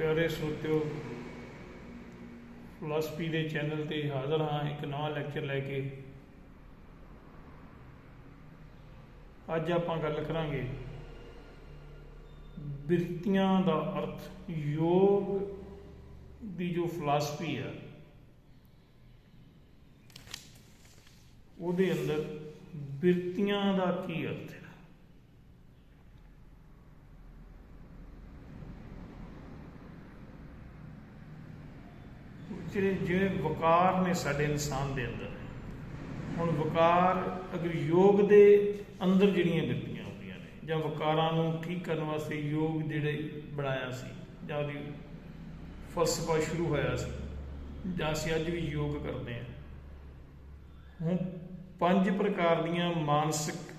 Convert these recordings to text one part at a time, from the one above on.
ਪਿਆਰੇ ਸਰੋਤਿਓ ਫਿਲਾਸਫੀ ਦੇ ਚੈਨਲ ਤੇ ਹਾਜ਼ਰ ਹਾਂ ਇੱਕ ਨਵਾਂ ਲੈਕਚਰ ਲੈ ਕੇ। ਅੱਜ ਆਪਾਂ ਗੱਲ ਕਰਾਂਗੇ ਬਿਰਤੀਆਂ ਦਾ ਅਰਥ, ਯੋਗ ਦੀ ਜੋ ਫਿਲਾਸਫੀ ਹੈ ਉਹਦੇ ਅੰਦਰ ਬਿਰਤੀਆਂ ਦਾ ਕੀ ਅਰਥ ਹੈ? ਜਿਹੜੇ ਜਿਹੜੇ ਵਕਾਰ ਨੇ ਸਾਡੇ ਇਨਸਾਨ ਦੇ ਅੰਦਰ, ਹੁਣ ਵਕਾਰ ਅਗਰ ਯੋਗ ਦੇ ਅੰਦਰ ਜਿਹੜੀਆਂ ਬਿਰਤੀਆਂ ਹੁੰਦੀਆਂ ਨੇ, ਜਾਂ ਵਕਾਰਾਂ ਨੂੰ ਠੀਕ ਕਰਨ ਵਾਸਤੇ ਯੋਗ ਜਿਹੜੇ ਬਣਾਇਆ ਸੀ, ਜਾਂ ਉਹਦੀ ਫਲਸਫਾ ਸ਼ੁਰੂ ਹੋਇਆ ਸੀ, ਜਾਂ ਅਸੀਂ ਅੱਜ ਵੀ ਯੋਗ ਕਰਦੇ ਹਾਂ, ਹੁਣ ਪੰਜ ਪ੍ਰਕਾਰ ਦੀਆਂ ਮਾਨਸਿਕ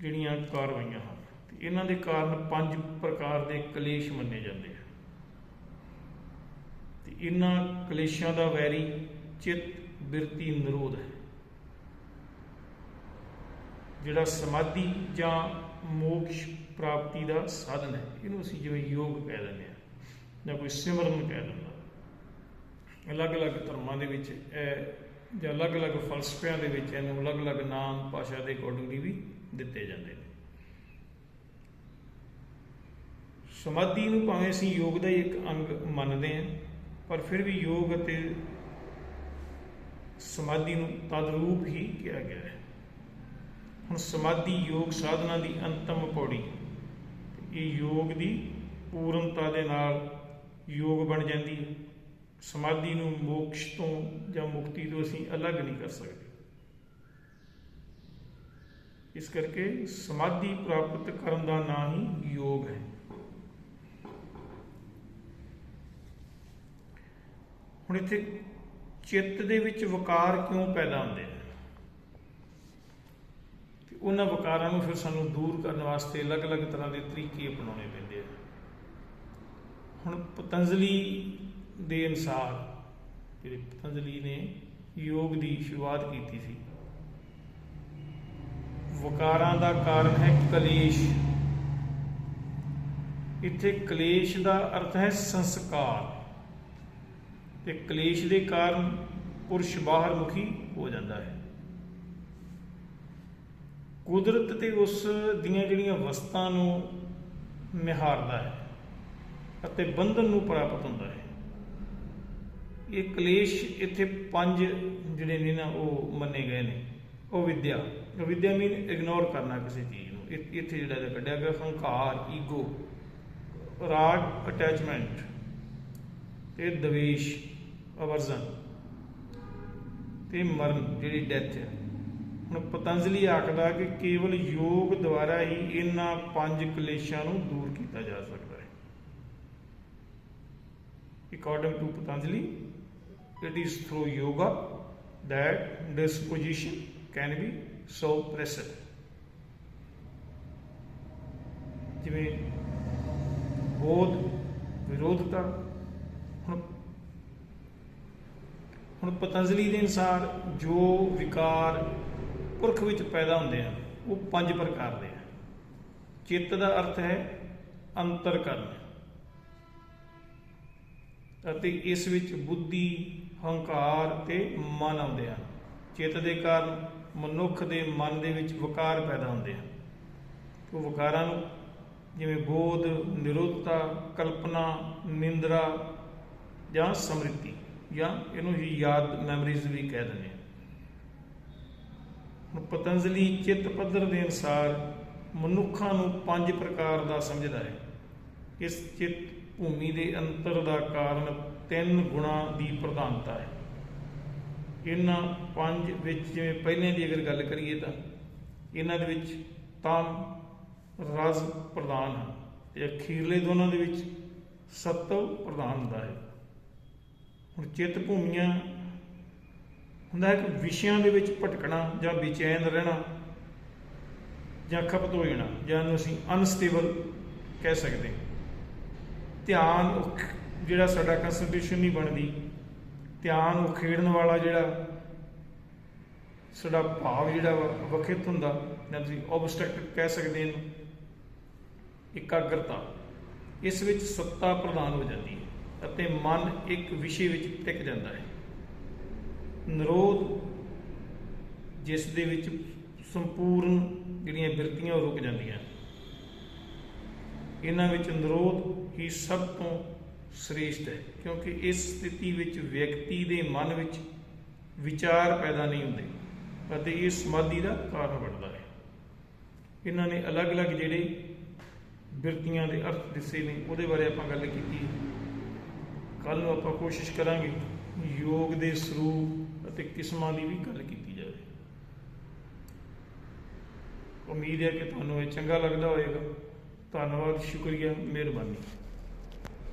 ਜਿਹੜੀਆਂ ਕਾਰਵਾਈਆਂ ਹਨ, ਤੇ ਇਹਨਾਂ ਦੇ ਕਾਰਨ ਪੰਜ ਪ੍ਰਕਾਰ ਦੇ ਕਲੇਸ਼ ਮੰਨੇ ਜਾਂਦੇ ਆ ਇਹਨਾਂ ਕਲੇਸ਼ਾਂ ਦਾ ਵੈਰੀ ਚਿੱਤ ਬਿਰਤੀ ਨਿਰੋਧ ਹੈ। ਜਿਹੜਾ ਸਮਾਧੀ ਜਾਂ ਮੋਕਸ਼ ਪ੍ਰਾਪਤੀ ਦਾ ਸਾਧਨ ਹੈ, ਇਹਨੂੰ ਅਸੀਂ ਜਿਵੇਂ ਯੋਗ ਕਹਿ ਦਿੰਦੇ ਆ ਜਾਂ ਕੋਈ ਸਿਮਰਨ ਕਹਿ ਦਿੰਦਾ ਅਲੱਗ-ਅਲੱਗ ਧਰਮਾਂ ਦੇ ਵਿੱਚ ਇਹ ਜਾਂ ਅਲੱਗ-ਅਲੱਗ ਫਲਸਫਿਆਂ ਦੇ ਵਿੱਚ ਇਹਨੂੰ ਅਲੱਗ-ਅਲੱਗ ਨਾਮ ਭਾਸ਼ਾ ਦੇ ਅਕੋਰਡਿੰਗਲੀ ਵੀ ਦਿੱਤੇ ਜਾਂਦੇ ਨੇ। ਸਮਾਧੀ ਨੂੰ ਭਾਵੇਂ ਅਸੀਂ ਯੋਗ ਦਾ ਹੀ ਇੱਕ ਅੰਗ ਮੰਨਦੇ ਹਾਂ ਪਰ ਫਿਰ ਵੀ ਯੋਗ ਅਤੇ ਸਮਾਧੀ ਨੂੰ ਤਦਰੂਪ ਹੀ ਕਿਹਾ ਗਿਆ ਹੈ। ਹੁਣ ਸਮਾਧੀ ਯੋਗ ਸਾਧਨਾ ਦੀ ਅੰਤਮ ਪੌੜੀ ਇਹ ਯੋਗ ਦੀ ਪੂਰਨਤਾ ਦੇ ਨਾਲ ਯੋਗ ਬਣ ਜਾਂਦੀ ਹੈ। ਸਮਾਧੀ ਨੂੰ ਮੋਕਸ਼ ਤੋਂ ਜਾਂ ਮੁਕਤੀ ਤੋਂ ਅਸੀਂ ਅਲੱਗ ਨਹੀਂ ਕਰ ਸਕਦੇ। ਇਸ ਕਰਕੇ ਸਮਾਧੀ ਪ੍ਰਾਪਤ ਕਰਨ ਦਾ ਨਾਂ ਹੀ ਯੋਗ ਹੈ। ਹੁਣ ਇੱਥੇ ਚਿੱਤ ਦੇ ਵਿੱਚ ਵਿਕਾਰ ਕਿਉਂ ਪੈਦਾ ਹੁੰਦੇ ਨੇ? ਤੇ ਉਹਨਾਂ ਵਿਕਾਰਾਂ ਨੂੰ ਫਿਰ ਸਾਨੂੰ ਦੂਰ ਕਰਨ ਵਾਸਤੇ ਅਲੱਗ-ਅਲੱਗ ਤਰ੍ਹਾਂ ਦੇ ਤਰੀਕੇ ਅਪਣਾਉਣੇ ਪੈਂਦੇ ਆ। ਹੁਣ ਪਤੰਜਲੀ ਦੇ ਅਨਸਾਰ ਜਿਹੜੇ ਪਤੰਜਲੀ ਨੇ ਯੋਗ ਦੀ ਸ਼ੁਰੂਆਤ ਕੀਤੀ ਸੀ, ਵਿਕਾਰਾਂ ਦਾ ਕਾਰਨ ਹੈ ਕਲੇਸ਼। ਇੱਥੇ ਕਲੇਸ਼ ਦਾ ਅਰਥ ਹੈ ਸੰਸਕਾਰ। ਤੇ ਕਲੇਸ਼ ਦੇ ਕਾਰਨ ਪੁਰਸ਼ ਬਾਹਰ ਮੁਖੀ ਹੋ ਜਾਂਦਾ ਹੈ। ਕੁਦਰਤ ਤੇ ਉਸ ਦੀਆਂ ਜਿਹੜੀਆਂ ਵਸਤਾਂ ਨੂੰ ਨਿਹਾਰਦਾ ਹੈ ਅਤੇ ਬੰਧਨ ਨੂੰ ਪ੍ਰਾਪਤ ਹੁੰਦਾ ਹੈ। ਇਹ ਕਲੇਸ਼ ਇੱਥੇ ਪੰਜ ਜਿਹੜੇ ਨੇ ਨਾ ਉਹ ਮੰਨੇ ਗਏ ਨੇ। ਉਹ ਵਿਦਿਆ। ਵਿਦਿਆ ਮੀਨ ਇਗਨੋਰ ਕਰਨਾ ਕਿਸੇ ਚੀਜ਼ ਨੂੰ। ਇੱਥੇ ਜਿਹੜਾ ਇਹਦਾ ਕੱਢਿਆ ਗਿਆ, ਹੰਕਾਰ ਈਗੋ ਰਾਗ ਅਟੈਚਮੈਂਟ ਤੇ ਦਵੇਸ਼ ਅਵਰਜ਼ਨ ਤੇ ਮਰਨ ਜਿਹੜੀ ਡੈਥ ਹੈ ਹੁਣ ਪਤੰਜਲੀ ਆਖਦਾ ਕਿ ਕੇਵਲ ਯੋਗ ਦੁਆਰਾ ਹੀ ਇਹਨਾਂ ਪੰਜ ਕਲੇਸ਼ਾਂ ਨੂੰ ਦੂਰ ਕੀਤਾ ਜਾ ਸਕਦਾ ਹੈ according to Patanjali it is through yoga that disposition can be suppressed ਜਿਵੇਂ ਬੋਧ ਵਿਰੋਧਤਾ ਹੁਣ ਹੁਣ ਪਤੰਜਲੀ ਦੇ ਅਨਸਾਰ ਜੋ ਵਿਕਾਰ ਪੁਰਖ ਵਿੱਚ ਪੈਦਾ ਹੁੰਦੇ ਹਨ, ਉਹ ਪੰਜ ਪ੍ਰਕਾਰ ਦੇ ਆ ਚਿੱਤ ਦਾ ਅਰਥ ਹੈ ਅੰਤਰ ਕਰਨ। ਅਤੇ ਇਸ ਵਿੱਚ ਬੁੱਧੀ, ਹੰਕਾਰ ਤੇ ਮਨ ਆਉਂਦੇ ਹਨ। ਚਿੱਤ ਦੇ ਕਾਰਨ ਮਨੁੱਖ ਦੇ ਮਨ ਦੇ ਵਿੱਚ ਵਿਕਾਰ ਪੈਦਾ ਹੁੰਦੇ ਹਨ। ਉਹ ਵਿਕਾਰਾਂ ਨੂੰ ਜਿਵੇਂ ਬੋਧ, ਨਿਰੋਧਤਾ, ਕਲਪਨਾ, ਨਿੰਦਰਾ ਜਾਂ ਸਮ੍ਰਿਤੀ ਜਾਂ ਇਹਨੂੰ ਹੀ ਯਾਦ ਮੈਮਰੀਜ਼ ਵੀ ਕਹਿ ਦਿੰਦੇ ਹਾਂ। ਪਤੰਜਲੀ ਚਿੱਤ ਪੱਧਰ ਦੇ ਅਨਸਾਰ ਮਨੁੱਖਾਂ ਨੂੰ ਪੰਜ ਪ੍ਰਕਾਰ ਦਾ ਸਮਝਦਾ ਹੈ। ਇਸ ਚਿੱਤ ਭੂਮੀ ਦੇ ਅੰਤਰ ਦਾ ਕਾਰਨ ਤਿੰਨ ਗੁਣਾ ਦੀ ਪ੍ਰਧਾਨਤਾ ਹੈ। ਇਹਨਾਂ ਪੰਜ ਵਿੱਚ ਜਿਵੇਂ ਪਹਿਲੇ ਦੀ ਅਗਰ ਗੱਲ ਕਰੀਏ ਤਾਂ ਇਹਨਾਂ ਦੇ ਵਿੱਚ ਤਾਮ ਰਸ ਪ੍ਰਧਾਨ ਹਨ ਤੇ ਅਖੀਰਲੇ ਦੋਨਾਂ ਦੇ ਵਿੱਚ ਸਤਵ ਪ੍ਰਧਾਨ ਹੁੰਦਾ ਹੈ। ਹੁਣ ਚਿੱਤ ਭੂਮੀਆਂ ਹੁੰਦਾ ਹੈ ਕਿ ਵਿਸ਼ਿਆਂ ਦੇ ਵਿੱਚ ਭਟਕਣਾ ਜਾਂ ਬੇਚੈਨ ਰਹਿਣਾ ਜਾਂ ਖਪਤ ਹੋ ਜਾਣਾ, ਜਾਂ ਨੂੰ ਅਸੀਂ ਅਨਸਟੇਬਲ ਕਹਿ ਸਕਦੇ ਧਿਆਨ ਉਖ- ਜਿਹੜਾ ਸਾਡਾ ਕਨਸੈਂਟਰੇਸ਼ਨ ਨਹੀਂ ਬਣਦੀ, ਧਿਆਨ ਉਖੇੜਨ ਵਾਲਾ ਜਿਹੜਾ ਸਾਡਾ ਭਾਵ ਜਿਹੜਾ ਵਾ, ਵਖਿਤ ਹੁੰਦਾ, ਜਾਂ ਤੁਸੀਂ ਆਬਸਟ੍ਰੈਕਟ ਕਹਿ ਸਕਦੇ ਇਹਨੂੰ ਇਕਾਗਰਤਾ, ਇਸ ਵਿੱਚ ਸੱਤਾ ਪ੍ਰਦਾਨ ਹੋ ਜਾਂਦੀ ਹੈ। ਅਤੇ ਮਨ ਇੱਕ ਵਿਸ਼ੇ ਵਿੱਚ ਟਿਕ ਜਾਂਦਾ ਹੈ। ਨਿਰੋਧ ਜਿਸ ਦੇ ਵਿੱਚ ਸੰਪੂਰਨ ਜਿਹੜੀਆਂ ਬਿਰਤੀਆਂ ਉਹ ਰੁਕ ਜਾਂਦੀਆਂ। ਇਹਨਾਂ ਵਿੱਚ ਨਿਰੋਧ ਹੀ ਸਭ ਤੋਂ ਸ੍ਰੇਸ਼ਟ ਹੈ, ਕਿਉਂਕਿ ਇਸ ਸਥਿਤੀ ਵਿੱਚ ਵਿਅਕਤੀ ਦੇ ਮਨ ਵਿੱਚ ਵਿਚਾਰ ਪੈਦਾ ਨਹੀਂ ਹੁੰਦੇ ਅਤੇ ਇਹ ਸਮਾਧੀ ਦਾ ਕਾਰਨ ਬਣਦਾ ਹੈ। ਇਹਨਾਂ ਨੇ ਅਲੱਗ-ਅਲੱਗ ਜਿਹੜੇ ਬਿਰਤੀਆਂ ਦੇ ਅਰਥ ਦੱਸੇ ਨੇ, ਉਹਦੇ ਬਾਰੇ ਆਪਾਂ ਗੱਲ ਕੀਤੀ ਕੱਲ ਨੂੰ ਆਪਾਂ ਕੋਸ਼ਿਸ਼ ਕਰਾਂਗੇ ਯੋਗ ਦੇ ਸਰੂਪ ਅਤੇ ਕਿਸਮਾਂ ਦੀ ਵੀ ਗੱਲ ਕੀਤੀ ਜਾਵੇ। ਉਮੀਦ ਹੈ ਕਿ ਤੁਹਾਨੂੰ ਇਹ ਚੰਗਾ ਲੱਗਦਾ ਹੋਵੇਗਾ। ਧੰਨਵਾਦ, ਸ਼ੁਕਰੀਆ, ਮਿਹਰਬਾਨੀ।